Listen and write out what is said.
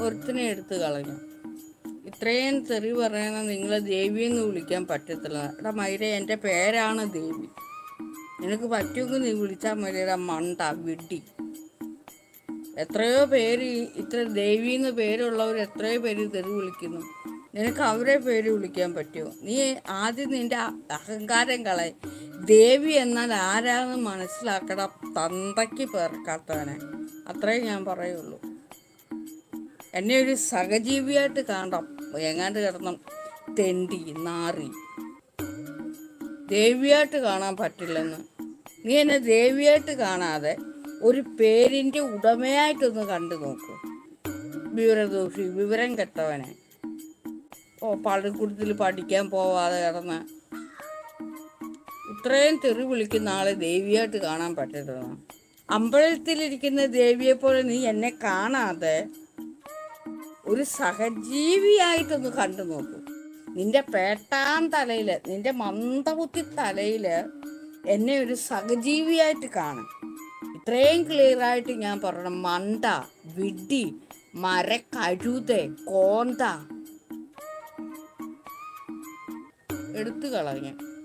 ഒരുത്തിനെ എടുത്ത് കളഞ്ഞു. ഇത്രയും തെറി പറയുന്ന നിങ്ങളെ ദേവി എന്ന് വിളിക്കാൻ പറ്റത്തില്ല. എടാ മൈര എന്റെ പേരാണ് ദേവി. നിനക്ക് പറ്റുമെങ്കിൽ നീ വിളിച്ചാൽ മതിയുടെ മണ്ട വിഡി എത്രയോ പേര് ഇത്ര ദേവി എന്ന് പേരുള്ളവർ എത്രയോ പേര് തെറി വിളിക്കുന്നു. നിനക്ക് അവരെ പേര് വിളിക്കാൻ പറ്റുമോ? നീ ആദ്യം നിന്റെ അഹങ്കാരം കളയ. ദേവി എന്നാൽ ആരാന്ന് മനസ്സിലാക്കട തന്തയ്ക്ക് പേർക്കാത്തവനെ. അത്രേ ഞാൻ പറയുള്ളൂ. എന്നെ ഒരു സഹജീവിയായിട്ട് കാണണം. എങ്ങാണ്ട് കിടന്നും തെണ്ടി നാറി. ദേവിയായിട്ട് കാണാൻ പറ്റില്ലെന്ന്. നീ എന്നെ ദേവിയായിട്ട് കാണാതെ ഒരു പേരിന്റെ ഉടമയായിട്ടൊന്ന് കണ്ടു നോക്കൂ. വിവരദോഷി വിവരം കെട്ടവനെ. ഓ പള്ളിക്കൂടത്തിൽ പഠിക്കാൻ പോവാതെ കിടന്ന്. ഇത്രയും തെറി വിളിക്കുന്ന ആളെ ദേവിയായിട്ട് കാണാൻ പറ്റരുതാണ് അമ്പലത്തിലിരിക്കുന്ന ദേവിയെപ്പോലെ നീ എന്നെ കാണാതെ ഒരു സഹജീവിയായിട്ടൊന്ന് കണ്ടു നോക്കൂ. നിന്റെ പേട്ടാൻ തലയിൽ നിന്റെ മന്ദബുദ്ധി തലയിൽ എന്നെ ഒരു സഹജീവിയായിട്ട് കാണും ഇത്രയും ക്ലിയർ ആയിട്ട് ഞാൻ പറയണം മണ്ട വിഡ്ഢി മരക്കഴുത കോന്ത എടുത്തു കളഞ്ഞു.